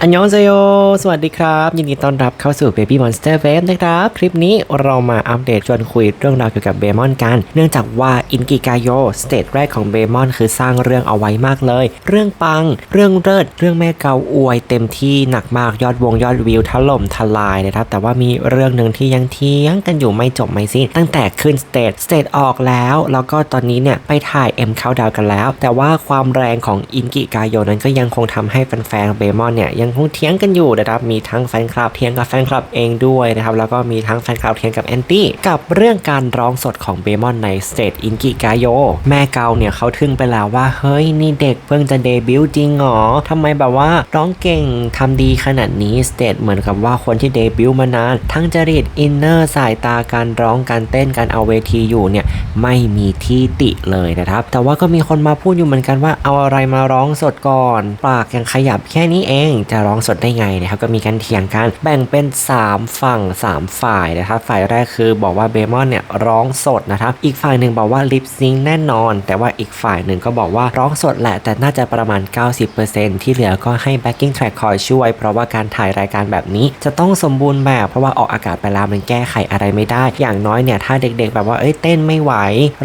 อันยองเซโย สวัสดีครับ ยินดีต้อนรับเข้าสู่ Baby Monster Wave นะครับ คลิปนี้เรามาอัปเดตชวนคุยเรื่องราวเกี่ยวกับเบมอนกัน เนื่องจากว่าอินกิกายโยสเตจแรกของเบมอนคือสร้างเรื่องเอาไว้มากเลย เรื่องปัง เรื่องเลิศ เรื่องแม่เกาอวยเต็มที่หนักมากยอดวงยอดวิวถล่มทลายนะครับ แต่ว่ามีเรื่องหนึ่งที่ยังเทียงกันอยู่ไม่จบไม่สิ้น ตั้งแต่ขึ้นสเตจสเตจออกแล้ว แล้วก็ตอนนี้เนี่ยไปถ่าย M เข้าดาวกันแล้ว แต่ว่าความแรงของอินกิกายโยนั้นก็ยังคงทำให้แฟนๆเบมอนเนี่ยยังคงเถียงกันอยู่นะครับมีทั้งแฟนคลับเถียงกับแฟนคลับเองด้วยนะครับแล้วก็มีทั้งแฟนคลับเถียงกับแอนตี้กับเรื่องการร้องสดของเบมอนในสเตจอินกิกายโยแม่เกาเนี่ยเขาทึ่งไปแล้วว่าเฮ้ยนี่เด็กเพิ่งจะเดบิวต์จริงเหรอทำไมแบบว่าร้องเก่งทำดีขนาดนี้สเตจเหมือนกับว่าคนที่เดบิวต์มานาน ทั้งจริตอินเนอร์สายตาการร้องการเต้นการเอาเวทีอยู่เนี่ยไม่มีที่ติเลยนะครับ แต่ว่าก็มีคนมาพูดอยู่เหมือนกันว่าเอาอะไรมาร้องสดก่อน ปากยังขยับแค่นี้เองจะร้องสดได้ไงนะครับก็มีการเถียงกันแบ่งเป็น 3 ฝั่ง 3 ฝ่ายนะครับฝ่ายแรกคือบอกว่าเบมอนเนี่ยร้องสดนะครับอีกฝ่ายหนึ่งบอกว่าลิปซิงแน่นอน แต่ว่าอีกฝ่ายหนึ่งก็บอกว่าร้องสดแหละ แต่น่าจะประมาณ 90%ที่เหลือก็ให้ backing track คอยช่วย เพราะว่าการถ่ายรายการแบบนี้ จะต้องสมบูรณ์แบบเพราะว่าออกอากาศไปแล้วมันแก้ไขอะไรไม่ได้ อย่างน้อยเนี่ยถ้าเด็กๆ แบบว่าเอ้ยเต้นไม่ไหว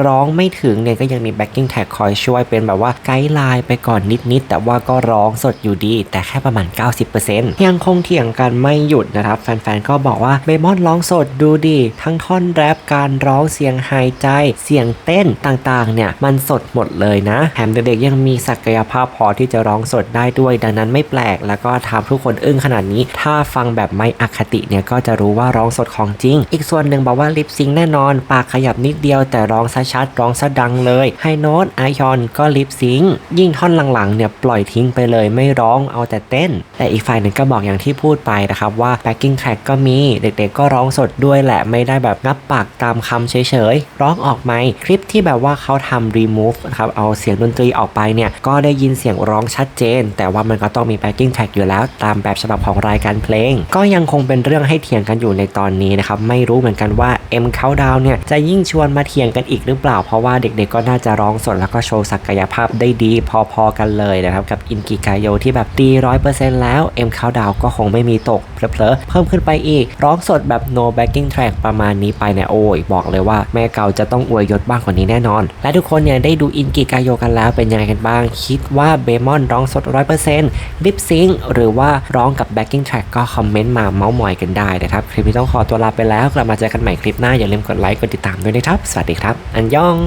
ร้องไม่ถึงเนี่ยก็ยังมี backing track คอยช่วยเป็นแบบว่าไกด์ไลน์ไปก่อนนิดๆแต่ว่าก็ร้องสดอยู่ดี แต่แค่ประมาณ90%ยังคงเถียงกันไม่หยุดนะครับ แฟนๆ ก็บอกว่าเบมอนร้องสดดูดิทั้งท่อนแรปการร้องเสียงหายใจ เสียงเต้นต่างๆ เนี่ย มันสดหมดเลยนะ แถมเด็กๆ ยังมีศักยภาพพอที่จะร้องสดได้ด้วย ดังนั้นไม่แปลก แล้วก็ทำทุกคนอึ้งขนาดนี้ ถ้าฟังแบบไม่อคติเนี่ย ก็จะรู้ว่าร้องสดของจริง อีกส่วนหนึ่งบอกว่าลิปซิงค์แน่นอน ปากขยับนิดเดียวแต่ร้องซะชัดร้องซะดังเลยไฮโน้ตไอยอนก็ลิปซิงค์ยิ่งท่อนหลังๆเนี่ยปล่อยทิ้งไปเลยไม่ร้องเอาแต่เต้นแต่อีกฝ่ายหนึ่งก็บอกอย่างที่พูดไปนะครับว่า backing track ก็มีเด็กๆก็ร้องสดด้วยแหละไม่ได้แบบงับปากตามคำเฉยๆ ร้องออกไหมคลิปที่แบบว่าเขาทำ remove นะครับเอาเสียงดนตรีออกไปเนี่ยก็ได้ยินเสียงร้องชัดเจน แต่ว่ามันก็ต้องมี backing track อยู่แล้วตามแบบฉบับของรายการเพลง ก็ยังคงเป็นเรื่องให้เถียงกันอยู่ในตอนนี้นะครับไม่รู้เหมือนกันว่า M Countdown เนี่ยจะยิ่งชวนมาเถียงกันอีกหรือเปล่า เพราะว่าเด็กๆก็น่าจะร้องสดแล้วก็โชว์ศักยภาพได้ดีพอๆกันเลยนะครับกับอินกิกายโยที่แบบตีร้อยเปอร์เซ็นต์แล้ว M Countdown ก็คงไม่มีตกเพลอๆเพิ่มขึ้นไปอีก ร้องสดแบบ no backing track ประมาณนี้ไปเนี่ยโอ้ย บอกเลยว่าแม่เก่าจะต้องอวยยศบ้างกว่านี้แน่นอน และทุกคนเนี่ยได้ดูอินกิกายโยกันแล้วเป็นยังไงกันบ้าง คิดว่าเบมอนร้องสด 100%ลิปซิงหรือว่าร้องกับ backing track ก็คอมเมนต์มาเมาส์มอยกันได้นะครับ คลิปนี้ต้องขอตัวลาไปแล้วกลับมาเจอกันใหม่คลิปหน้าอย่าลืมกดไลค์กดติดตามด้วยนะครับสวัสดีครับ อันยอง